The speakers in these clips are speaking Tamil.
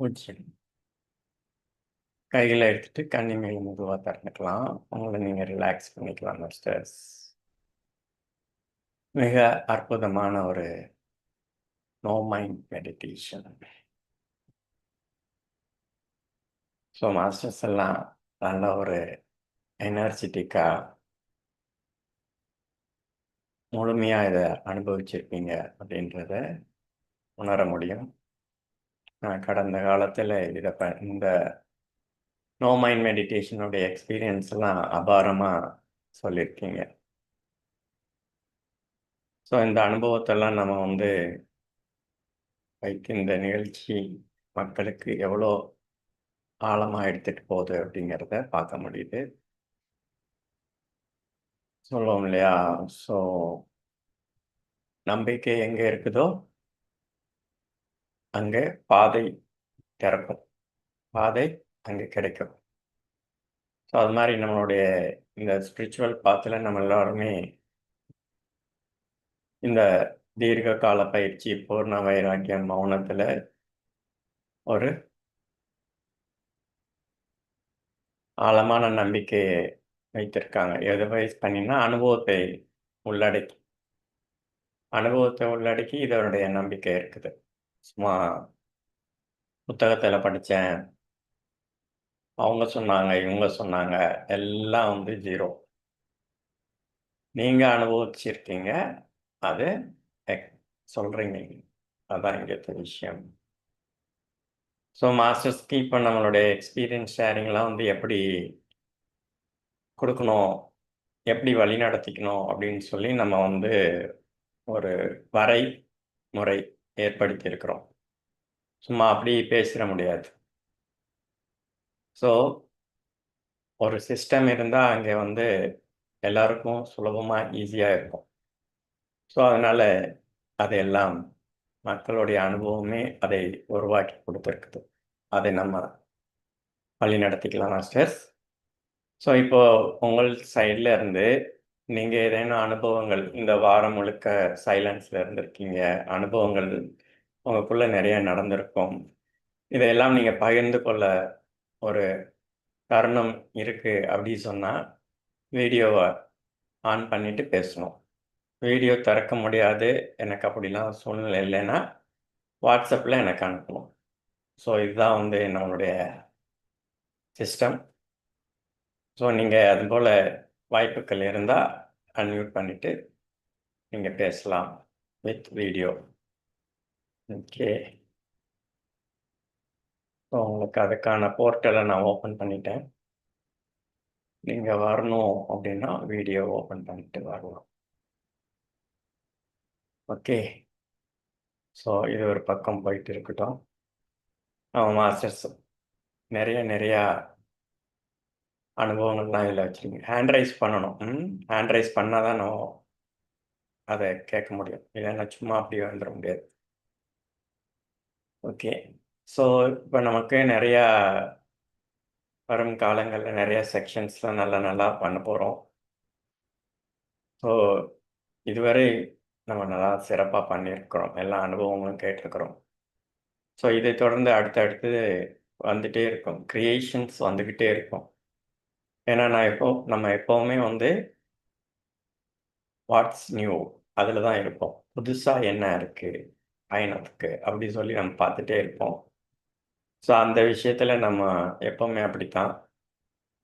மூச்சு கையில் எடுத்துட்டு கண்ணி மேல் மெதுவாக திறந்துக்கலாம். உங்களை நீங்கள் ரிலாக்ஸ் பண்ணிக்கலாம் மாஸ்டர்ஸ் மிக அற்புதமான ஒரு no mind meditation so masters எல்லாம் நல்ல ஒரு எனர்ஜெட்டிக்காக முழுமையாக இதை அனுபவிச்சிருப்பீங்க அப்படின்றத உணர முடியும். கடந்த காலத்தில் இதை ப இந்த நோ மைண்ட் மெடிடேஷனுடைய எக்ஸ்பீரியன்ஸ் எல்லாம் அபாரமாக சொல்லியிருக்கீங்க ஸோ இந்த அனுபவத்தெல்லாம் நம்ம வந்து வைக்க இந்த நிகழ்ச்சி மக்களுக்கு எவ்வளோ ஆழமாக எடுத்துகிட்டு போகுது அப்படிங்கிறத பார்க்க முடியுது. சொல்லுவோம் இல்லையா? ஸோ நம்பிக்கை எங்கே இருக்குதோ அங்கே பாதை திறக்கும். பாதை அங்கே கிடைக்கும். ஸோ அது மாதிரி நம்மளுடைய இந்த ஸ்பிரிச்சுவல் பாத்தில் நம்ம எல்லாருமே இந்த தீர்க்க கால பயிற்சி பூர்ண வைராக்கியம் மௌனத்தில் ஒரு ஆழமான நம்பிக்கையை வைத்திருக்காங்க. எதுவைஸ் பண்ணினா அனுபவத்தை உள்ளடக்கி. அனுபவத்தை உள்ளடக்கி இதனுடைய நம்பிக்கை இருக்குது. சும்மா புத்தகத்தில் படித்தேன் அவங்க சொன்னாங்க இவங்க சொன்னாங்க எல்லாம் வந்து ஜீரோ நீங்கள் அனுபவிச்சிருக்கீங்க அது சொல்கிறீங்க அதான் இங்கே விஷயம். ஸோ மாஸ்டர்ஸ்க்கு இப்போ நம்மளுடைய எக்ஸ்பீரியன்ஸ் ஷேரிங்லாம் வந்து எப்படி கொடுக்கணும் எப்படி வழி நடத்திக்கணும் அப்படின்னு சொல்லி நம்ம வந்து ஒரு வரை முறை ஏற்படுத்தி இருக்கிறோம் சும்மா அப்படி பேசிட முடியாது. ஸோ ஒரு சிஸ்டம் இருந்தால் அங்கே வந்து எல்லாருக்கும் சுலபமாக ஈஸியாக இருக்கும். ஸோ அதனால் அதையெல்லாம் மக்களுடைய அனுபவமே அதை உருவாக்கி கொடுத்துருக்குது. அதை நம்ம வழி நடத்திக்கலாம் மாஸ்டர்ஸ் ஸோ இப்போ உங்கள் சைடில் இருந்து நீங்கள் ஏதேனும் அனுபவங்கள் இந்த வாரம் முழுக்க சைலன்ஸில் இருந்திருக்கீங்க. அனுபவங்கள் உங்களுக்குள்ளே நிறைய நடந்திருக்கும். இதையெல்லாம் நீங்கள் பகிர்ந்து கொள்ள ஒரு தருணம் இருக்குது அப்படி சொன்னால் வீடியோவை ஆன் பண்ணிட்டு பேசணும். வீடியோ திறக்க முடியாது. எனக்கு அப்படிலாம் சூழ்நிலை இல்லைன்னா வாட்ஸ்அப்பில் எனக்கு அனுப்பணும் ஸோ இதுதான் வந்து நம்மளுடைய சிஸ்டம் ஸோ நீங்கள் அதுபோல் வாய்ப்புகள் இருந்தால் அன்மியூட் பண்ணிவிட்டு நீங்கள் பேசலாம் வித் வீடியோ ஓகே ஸோ உங்களுக்கு அதுக்கான போர்ட்டலை நான் ஓப்பன் பண்ணிட்டேன். நீங்கள் வரணும் அப்படின்னா வீடியோ ஓப்பன் பண்ணிட்டு வரலாம். ஓகே ஸோ இது ஒரு பக்கம் போயிட்டு இருக்கட்டும். மாஸ்டர்ஸ் நிறைய நிறையா அனுபவங்கள்லாம் இதில் வச்சுருங்க ஹேண்ட் ரைஸ் பண்ணணும். ம்? ஹேண்ட் ரைஸ் பண்ணால் தான் நம்ம அதை கேட்க முடியும். இல்லைன்னா சும்மா அப்படியே வந்துட முடியாது. ஓகே ஸோ இப்போ நமக்கு நிறையா வரும் காலங்களில் நிறையா செக்ஷன்ஸ்லாம் நல்லா நல்லா பண்ண போகிறோம் ஸோ இதுவரை நம்ம நல்லா சிறப்பாக பண்ணியிருக்கிறோம். எல்லா அனுபவங்களும் கேட்டிருக்கிறோம். ஸோ இதை தொடர்ந்து அடுத்தடுத்து வந்துகிட்டே இருக்கும். க்ரியேஷன்ஸ் வந்துக்கிட்டே இருக்கும். ஏன்னா நான் எப்போ நம்ம எப்போவுமே வந்து வாட்ஸ் நியூ அதில் தான் இருப்போம். புதுசாக என்ன இருக்குது பயணத்துக்கு? அப்படி சொல்லி நம்ம பார்த்துட்டே இருப்போம். ஸோ அந்த விஷயத்தில் நம்ம எப்போவுமே அப்படித்தான்.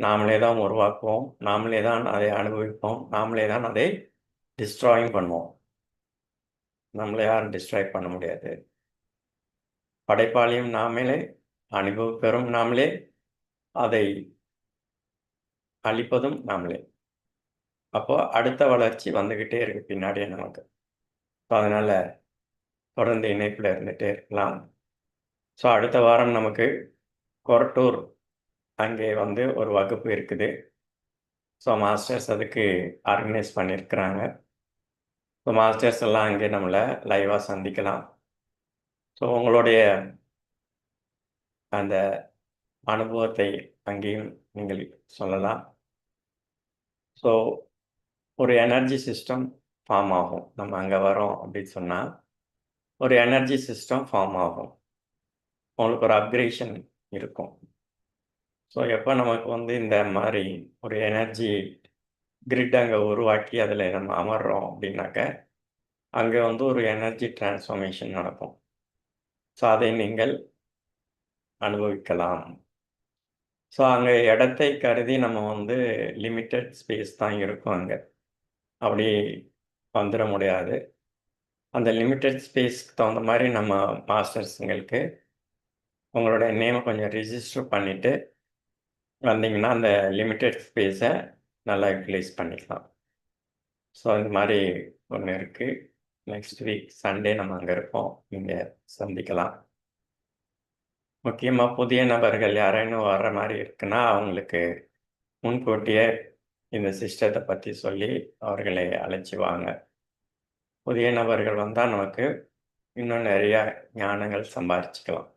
நாமளே தான் உருவாக்குவோம். நாமளே தான் அதை அனுபவிப்போம். நாமளே தான் அதை டிஸ்ட்ராயும் பண்ணுவோம். நம்மளை யாரும் டிஸ்ட்ராய் பண்ண முடியாது. படைப்பாளியும் நாமளே அனுபவ பெறும் நாமளே அதை அழிப்பதும் நாமளே. அப்போ அடுத்த வளர்ச்சி வந்துக்கிட்டே இருக்கு பின்னாடியே நமக்கு. ஸோ அதனால் தொடர்ந்து இணைப்பில் இருந்துகிட்டே இருக்கலாம். ஸோ அடுத்த வாரம் நமக்கு கொரட்டூர் அங்கே வந்து ஒரு வகுப்பு இருக்குது. ஸோ மாஸ்டர்ஸ் அதுக்கு ஆர்கனைஸ் பண்ணியிருக்கிறாங்க ஸோ மாஸ்டர்ஸ் எல்லாம் அங்கே நம்மளை லைவாக சந்திக்கலாம். ஸோ உங்களுடைய அந்த அனுபவத்தை அங்கேயும் நீங்கள் சொல்லலாம். ஸோ ஒரு எனர்ஜி சிஸ்டம் ஃபார்ம் ஆகும். நம்ம அங்கே வரோம் அப்படின்னு சொன்னால் ஒரு எனர்ஜி சிஸ்டம் ஃபார்ம் ஆகும். உங்களுக்கு ஒரு அப்கிரேஷன் இருக்கும். ஸோ எப்போ நமக்கு வந்து இந்த மாதிரி ஒரு எனர்ஜி கிரிட் அங்கே உருவாக்கி அதில் நம்ம அமர்றோம் அப்படின்னாக்க அங்கே வந்து ஒரு எனர்ஜி டிரான்ஸ்ஃபர்மேஷன் நடக்கும். ஸோ அதை நீங்கள் அனுபவிக்கலாம். ஸோ அங்கே இடத்தை கருதி நம்ம வந்து லிமிட்டட் ஸ்பேஸ் தான் இருக்கும் அங்கே. அப்படி வந்துட முடியாது. அந்த லிமிட்டட் ஸ்பேஸ்க்கு தகுந்த மாதிரி நம்ம மாஸ்டர்ஸுங்களுக்கு உங்களோட நேமை கொஞ்சம் ரிஜிஸ்டர் பண்ணிவிட்டு வந்தீங்கன்னா அந்த லிமிட்டட் ஸ்பேஸை நல்லா யூட்டிலைஸ் பண்ணிக்கலாம். ஸோ இந்த மாதிரி ஒன்று இருக்குது நெக்ஸ்ட் வீக் சண்டே நம்ம அங்கே இருப்போம். நீங்கள் சந்திக்கலாம். முக்கியமாக புதிய நபர்கள் யாரேனும் வர்ற மாதிரி இருக்குன்னா அவங்களுக்கு முன்கூட்டியே இந்த சிஸ்டத்தை பற்றி சொல்லி அவர்களை அழைச்சி வாங்க புதிய நபர்கள் வந்தால் நமக்கு இன்னும் நிறையா ஞானங்கள் சம்பாரிச்சுக்கலாம்.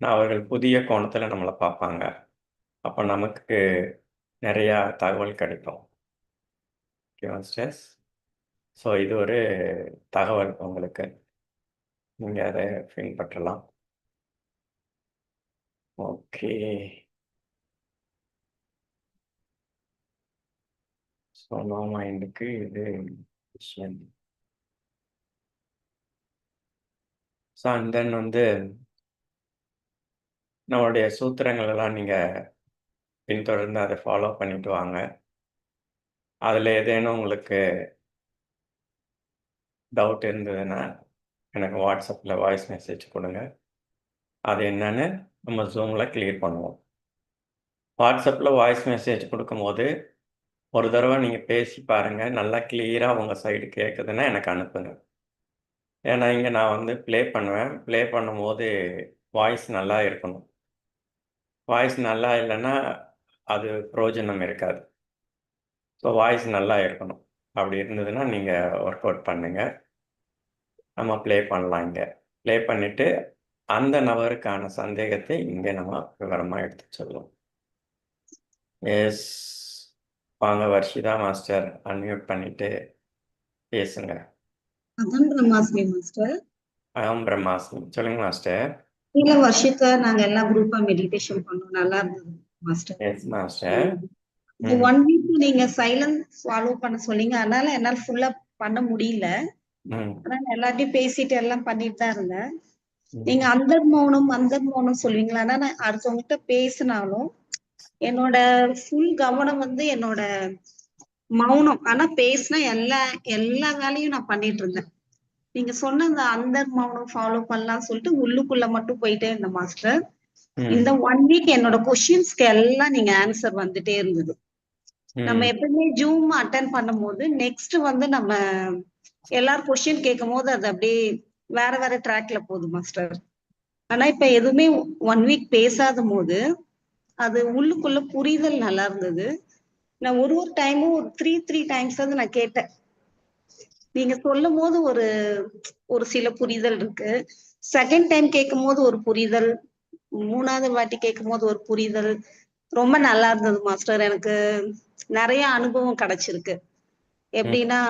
நான் அவர்கள் புதிய கோணத்தில் நம்மளை பார்ப்பாங்க. அப்போ நமக்கு நிறையா தகவல் கிடைக்கும். ஓகே மாஸ்டர்ஸ் ஸோ இது ஒரு தகவல் உங்களுக்கு. நீங்கள் அதை பின்பற்றலாம். ஓகே ஸோ நோ மைண்டுக்கு இது விஷயம் ஸோ அண்ட் தென் வந்து நம்மளுடைய சூத்திரங்கள் எல்லாம் நீங்கள் பின்தொடர்ந்து அதை ஃபாலோ பண்ணிட்டு வாங்க. அதில் ஏதேனும் உங்களுக்கு டவுட் இருந்ததுன்னா எனக்கு வாட்ஸ்அப்பில் வாய்ஸ் மெசேஜ் கொடுங்க. அது என்னன்னு நம்ம ஜூமில் கிளியர் பண்ணுவோம். வாட்ஸ்அப்பில் வாய்ஸ் மெசேஜ் கொடுக்கும்போது ஒரு தடவை நீங்கள் பேசி பாருங்கள் நல்லா கிளியராக உங்கள் சைடு கேட்குதுன்னா எனக்கு அனுப்புங்க. ஏன்னா இங்கே நான் வந்து ப்ளே பண்ணுவேன். ப்ளே பண்ணும்போது வாய்ஸ் நல்லா இருக்கணும். வாய்ஸ் நல்லா இல்லைன்னா அது பிரயோஜனம் இருக்காது. ஸோ வாய்ஸ் நல்லா இருக்கணும். அப்படி இருந்ததுன்னா நீங்கள் ஒர்க் அவுட் பண்ணுங்கள் நம்ம ப்ளே பண்ணலாம் இங்கே. ப்ளே பண்ணிவிட்டு அந்த நபருக்கான சந்தேகத்தை இங்கே நம்ம விவரமாக எடுத்து சொல்லுவோம் எஸ் வாங்க வர்ஷிதா மாஸ்டர் அன்மியூட் பண்ணிட்டு பேசுங்க. அதான் பிரம்மாஸ்மி மாஸ்டர். அகம் பிரம்மாஸ்மி. சொல்லுங்க மாஸ்டர். இல்ல வருஷத்தை நாங்க எல்லாம் குரூப்பா மெடிடேஷன் பண்ணோம். நல்லா இருந்தது master. Yes master. One week நீங்க சைலன்ஸ் ஃபாலோ பண்ண சொன்னீங்க. அதனால என்னால ஃபுல்லா பண்ண முடியல. ஆனா எல்லார்ட்டையும் பேசிட்டு எல்லாம் பண்ணிட்டு தான் இருந்தேன். நீங்க அந்த மௌனம் அந்த மௌனம் சொல்லுவீங்களா ஆனா நான் அடுத்தவங்ககிட்ட பேசினாலும் என்னோட ஃபுல் கவனம் வந்து என்னோட மௌனம். ஆனா பேசினா எல்லா எல்லா வேலையும் நான் பண்ணிட்டு இருந்தேன். நீங்க சொன்ன அந்த அந்த மௌனம் ஃபாலோ பண்ணலாம் சொல்லிட்டு உள்ளுக்குள்ள மட்டும் போயிட்டே இருந்தேன் மாஸ்டர் இந்த ஒன் வீக் என்னோட கொஸ்டின்ஸ்க்கு எல்லாம் நீங்க ஆன்சர் வந்துட்டே இருந்தது. நம்ம எப்பவுமே ஜூம் அட்டன் பண்ணும்போது நெக்ஸ்ட் வந்து நம்ம எல்லாரும் கொஸ்டின் கேட்கும் போது அது அப்படியே வேற வேற ட்ராக்ல போகுது மாஸ்டர் ஆனா இப்ப எதுவுமே ஒன் வீக் பேசாத போது அது உள்ளுக்குள்ள புரிதல் நல்லா இருந்தது. நான் ஒரு ஒரு டைமும் ஒரு த்ரீ த்ரீ டைம்ஸ் வந்து நான் கேட்டேன். நீங்க சொல்லும் போது ஒரு ஒரு சில புரிதல் இருக்கு. செகண்ட் டைம் கேட்கும் போது ஒரு புரிதல் மூணாவது வாட்டி கேட்கும் போது ஒரு புரிதல். ரொம்ப நல்லா இருந்தது மாஸ்டர் எனக்கு நிறைய அனுபவம் கிடைச்சிருக்கு. எப்படின்னா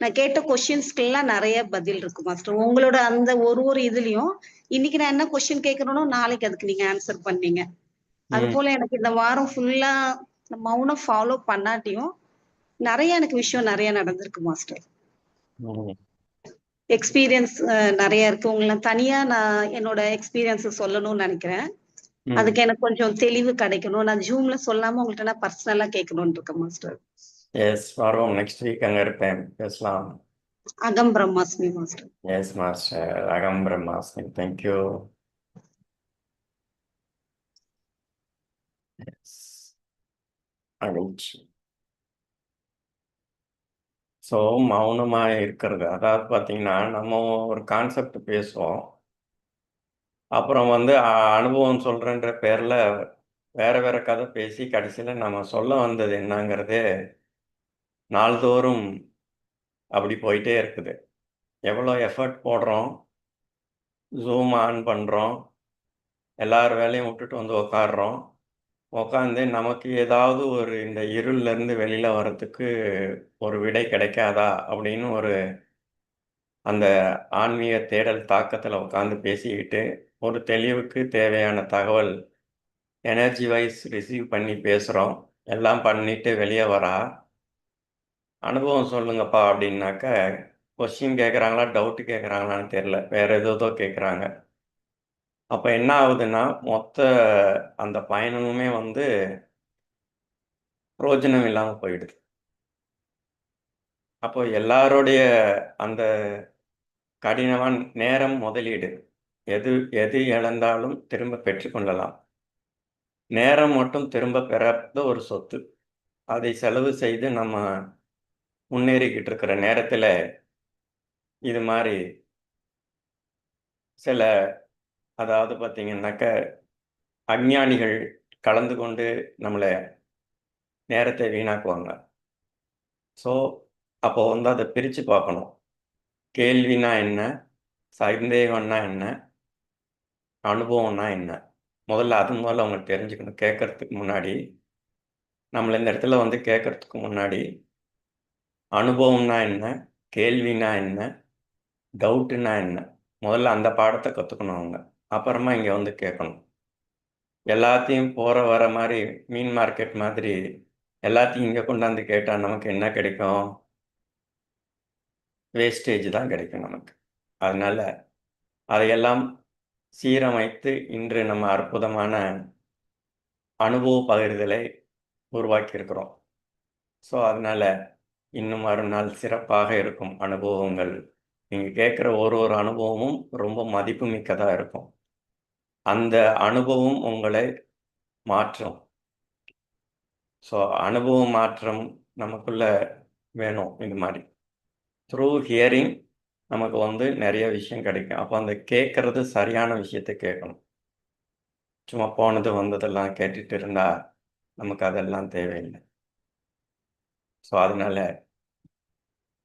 நான் கேட்ட கொஸ்டின்ஸ்க்கு எல்லாம் நிறைய பதில் இருக்கு மாஸ்டர் உங்களோட அந்த ஒரு ஒரு இதுலயும் இன்னைக்கு நான் என்ன கொஸ்டின் கேட்கறேனோ நாளைக்கு அதுக்கு நீங்க ஆன்சர் பண்ணீங்க. அது. போல எனக்கு இந்த வாரம் ஃபுல்லா மௌனம் ஃபாலோ பண்ணாட்டியும் நிறைய எனக்கு விஷயம் நிறைய நடந்திருக்கு மாஸ்டர் எக்ஸ்பீரியன்ஸ் நிறைய இருக்கு. உங்களை தனியா நான் என்னோட எக்ஸ்பீரியன்ஸ் சொல்லணும்னு நினைக்கிறேன். அதுக்கு எனக்கு கொஞ்சம் தெளிவு கிடைக்கணும். நான் ஜூம்ல சொல்லாம உங்கள்ட்ட நான் பர்சனலா கேட்கணும்னு இருக்கேன் மாஸ்டர் எஸ் வருவோம் நெக்ஸ்ட் வீக் அங்கே இருப்பேன். பேசலாம். அகம் பிரம்மாஸ்மி மாஸ்டர். எஸ் மாஸ்டர் அகம் பிரம்மாஸ்மி. தேங்க்யூ எஸ் மகிழ்ச்சி ஸோ மௌனமாக இருக்கிறது. அதாவது பார்த்தீங்கன்னா நம்ம ஒரு கான்செப்ட் பேசுவோம். அப்புறம் வந்து அனுபவம் சொல்கிறேன்ற பேரில் வேற வேற கதை பேசி கடைசியில் நம்ம சொல்ல வந்தது என்னங்கிறது நாள்தோறும் அப்படி போயிட்டே இருக்குது. எவ்வளோ எஃபர்ட் போடுறோம் ஜூம் ஆன் பண்ணுறோம் எல்லார் வேலையும் விட்டுட்டு வந்து உக்காடுறோம் உக்காந்து நமக்கு ஏதாவது ஒரு இந்த இருள்லேருந்து வெளியில் வர்றதுக்கு ஒரு விடை கிடைக்காதா அப்படின்னு ஒரு அந்த ஆன்மீக தேடல் தாக்கத்தில் உட்காந்து பேசிக்கிட்டு ஒரு தெளிவுக்கு தேவையான தகவல் எனர்ஜி வைஸ் ரிசீவ் பண்ணி பேசுகிறோம் எல்லாம் பண்ணிட்டு வெளியே வரா. அனுபவம் சொல்லுங்கப்பா அப்படின்னாக்க கொஸ்டின் கேட்குறாங்களா டவுட்டு கேட்குறாங்களான்னு தெரில வேறு ஏதோ கேட்குறாங்க அப்போ என்ன ஆகுதுன்னா மொத்த அந்த பயணமுமே வந்து பிரயோஜனம் இல்லாமல் போயிடுது. அப்போ எல்லாருடைய அந்த கடினமான நேரம் முதலீடு எது எது இழந்தாலும் திரும்ப பெற்றுக்கொள்ளலாம் நேரம் மட்டும் திரும்ப பெறாத ஒரு சொத்து அதை செலவு செய்து நம்ம முன்னேறிக்கிட்டு இருக்கிற நேரத்தில் இது மாதிரி சில அதாவது பார்த்தீங்கன்னாக்க அஞ்ஞானிகள் கலந்து கொண்டு நம்மளை நேரத்தை வீணாக்குவாங்க. ஸோ அப்போ வந்து அதை பிரித்து பார்க்கணும் கேள்வினா என்ன? சந்தேகம்னா என்ன? அனுபவம்னா என்ன? முதல்ல அது முதல்ல அவங்க தெரிஞ்சுக்கணும். கேட்கறதுக்கு முன்னாடி நம்மளை இந்த இடத்துல வந்து கேட்கறதுக்கு முன்னாடி அனுபவம்னா என்ன? கேள்வினா என்ன? டவுட்டுனா என்ன? முதல்ல அந்த பாடத்தை கற்றுக்கணும் அவங்க. அப்புறமா இங்கே வந்து கேட்கணும். எல்லாத்தையும் போகிற வர மாதிரி மீன் மார்க்கெட் மாதிரி எல்லாத்தையும் இங்கே கொண்டாந்து கேட்டால் நமக்கு என்ன கிடைக்கும்? வேஸ்டேஜ் தான் கிடைக்கும் நமக்கு. அதனால் அதையெல்லாம் சீரமைத்து இன்று நம்ம அற்புதமான அனுபவ பகிர்தலை உருவாக்கியிருக்கிறோம். ஸோ அதனால் இன்னும் மறுநாள் சிறப்பாக இருக்கும் அனுபவங்கள். நீங்கள் கேட்குற ஒரு ஒரு அனுபவமும் ரொம்ப மதிப்புமிக்கதாக இருக்கும். அந்த அனுபவம் உங்களை மாற்றும். ஸோ அனுபவ மாற்றம் நமக்குள்ள வேணும் இது மாதிரி. த்ரூ ஹியரிங் நமக்கு வந்து நிறைய விஷயம் கிடைக்கும். அப்போ அந்த கேட்குறது சரியான விஷயத்தை கேட்கணும். சும்மா போனது வந்ததெல்லாம் கேட்டுட்டு இருந்தால் நமக்கு அதெல்லாம் தேவையில்லை. ஸோ அதனால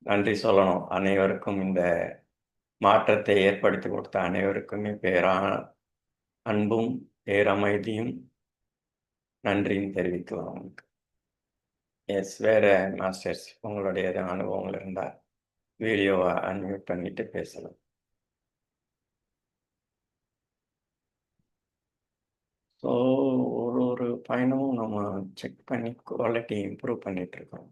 நன்றி சொல்லணும். அனைவருக்கும் இந்த மாற்றத்தை ஏற்படுத்தி கொடுத்த அனைவருக்குமே பேரா அன்பும் பேரமைதியும் நன்றியும் தெரிவிக்கலாம் உங்களுக்கு. எஸ் வேற மாஸ்டர்ஸ் உங்களுடைய அனுபவங்கள் இருந்தால் வீடியோவை அன்மியூட் பண்ணிட்டு பேசலாம். ஸோ ஒரு ஒரு பயணமும் நம்ம செக் பண்ணி குவாலிட்டி இம்ப்ரூவ் பண்ணிகிட்ருக்கோம்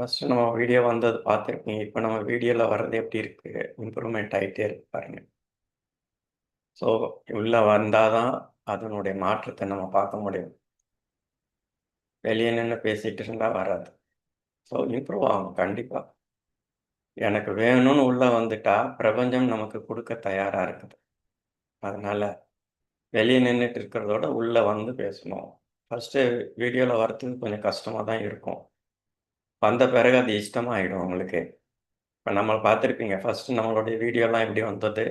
ஃபஸ்ட்டு நம்ம வீடியோ வந்தது பார்த்துருப்பீங்க. இப்போ நம்ம வீடியோவில் வர்றது எப்படி இருக்குது இம்ப்ரூவ்மெண்ட் ஆகிட்டே இருக்கு பாருங்கள் ஸோ உள்ளே வந்தால் தான் அதனுடைய மாற்றத்தை நம்ம பார்க்க முடியும். வெளியே நின்று பேசிகிட்டு இருந்தால் வராது. ஸோ இம்ப்ரூவ் ஆகும் கண்டிப்பாக எனக்கு வேணும்னு உள்ளே வந்துட்டா பிரபஞ்சம் நமக்கு கொடுக்க தயாராக இருக்குது. அதனால் வெளியே நின்றுட்டு இருக்கிறதோட உள்ளே வந்து பேசணும். ஃபஸ்ட்டு வீடியோவில் வரத்துக்கு கொஞ்சம் கஷ்டமாக தான் இருக்கும். வந்த பிறகு அது இஷ்டமாக ஆகிடும் உங்களுக்கு இப்போ நம்ம பார்த்துருப்பீங்க ஃபஸ்ட்டு நம்மளுடைய வீடியோலாம் எப்படி வந்தது?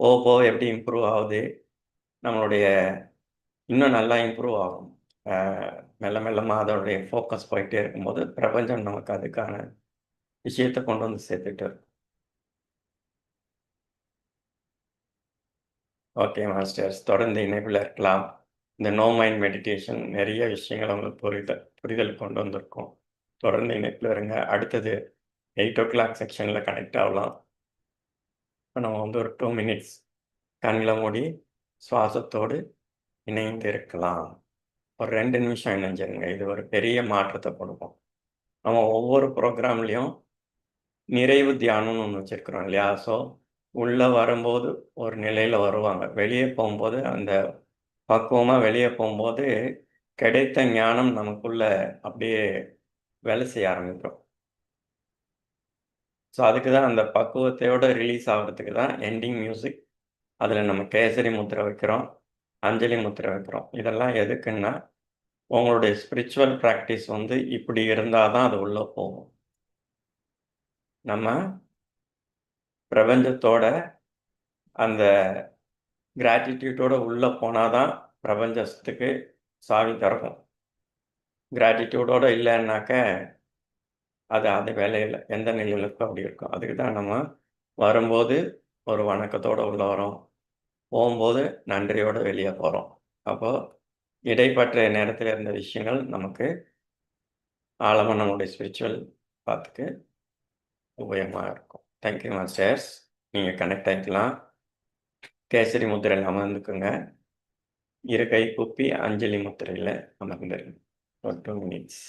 ஓப்போ எப்படி இம்ப்ரூவ் ஆகுது? நம்மளுடைய இன்னும் நல்லா இம்ப்ரூவ் ஆகும். மெல்ல மெல்லமாக அதோடைய ஃபோக்கஸ் போயிட்டே இருக்கும்போது பிரபஞ்சம் நமக்கு அதுக்கான விஷயத்தை கொண்டு வந்து சேர்த்துட்டு இருக்கும் ஓகே மாஸ்டர்ஸ் தொடர்ந்து இணைப்பில் இருக்கலாம். இந்த நோ மைண்ட் மெடிடேஷன் நிறைய விஷயங்கள் உங்களுக்கு புரிதல் புரிதல் கொண்டு வந்திருக்கோம். தொடர்ந்து இணைப்பில் இருங்க. அடுத்தது எயிட் ஓ கிளாக் செக்ஷனில் கனெக்ட் ஆகலாம். இப்போ நம்ம வந்து ஒரு டூ மினிட்ஸ் கண்களை மூடி சுவாசத்தோடு இணைந்து இருக்கலாம். ஒரு ரெண்டு நிமிஷம் இணைஞ்சிருங்க இது ஒரு பெரிய மாற்றத்தை கொடுக்கும். நம்ம ஒவ்வொரு ப்ரோக்ராம்லேயும் நிறைவு தியானம்னு ஒன்று வச்சுருக்குறோம் இல்லையா? ஸோ உள்ளே வரும்போது ஒரு நிலையில் வருவாங்க. வெளியே போகும்போது அந்த பக்குவமாக வெளியே போகும்போது கிடைத்த ஞானம் நமக்குள்ள அப்படியே வேலை செய்ய ஆரம்பிக்கிறோம். ஸோ அதுக்கு தான் அந்த பக்குவத்தையோடு ரிலீஸ் ஆகிறதுக்கு தான் எண்டிங் மியூசிக் அதில் நம்ம கேசரி முத்திரை வைக்கிறோம் அஞ்சலி முத்திரை வைக்கிறோம். இதெல்லாம் எதுக்குன்னா உங்களுடைய ஸ்பிரிச்சுவல் ப்ராக்டிஸ் வந்து இப்படி இருந்தால் தான் அது உள்ளே போகும். நம்ம பிரபஞ்சத்தோட அந்த கிராட்டிடியூட்டோட உள்ளே போனால் தான் பிரபஞ்சத்துக்கு சாவி திறக்கும். கிராட்டிடியூடோடு இல்லைன்னாக்க அது அது வேலையில் எந்த நிலையிலுக்கும் அப்படி இருக்கும். அதுக்கு தான் நம்ம வரும்போது ஒரு வணக்கத்தோடு உள்ள வரோம். போகும்போது நன்றியோடு வெளியே போகிறோம் அப்போது இடைப்பற்ற நேரத்தில் இருந்த விஷயங்கள் நமக்கு ஆழமாக நம்மளுடைய ஸ்பிரிச்சுவல் பார்த்துக்கு உபயோகமாக இருக்கும். தேங்க்யூ மாஸ்டர்ஸ் நீங்கள் கனெக்ட் ஆகிக்கலாம் கேசரி முத்திரையில் அமர்ந்துக்குங்க. இரு கை குப்பி அஞ்சலி முத்திரையில் அமர்ந்துருங்க. ஒரு டூ மினிட்ஸ்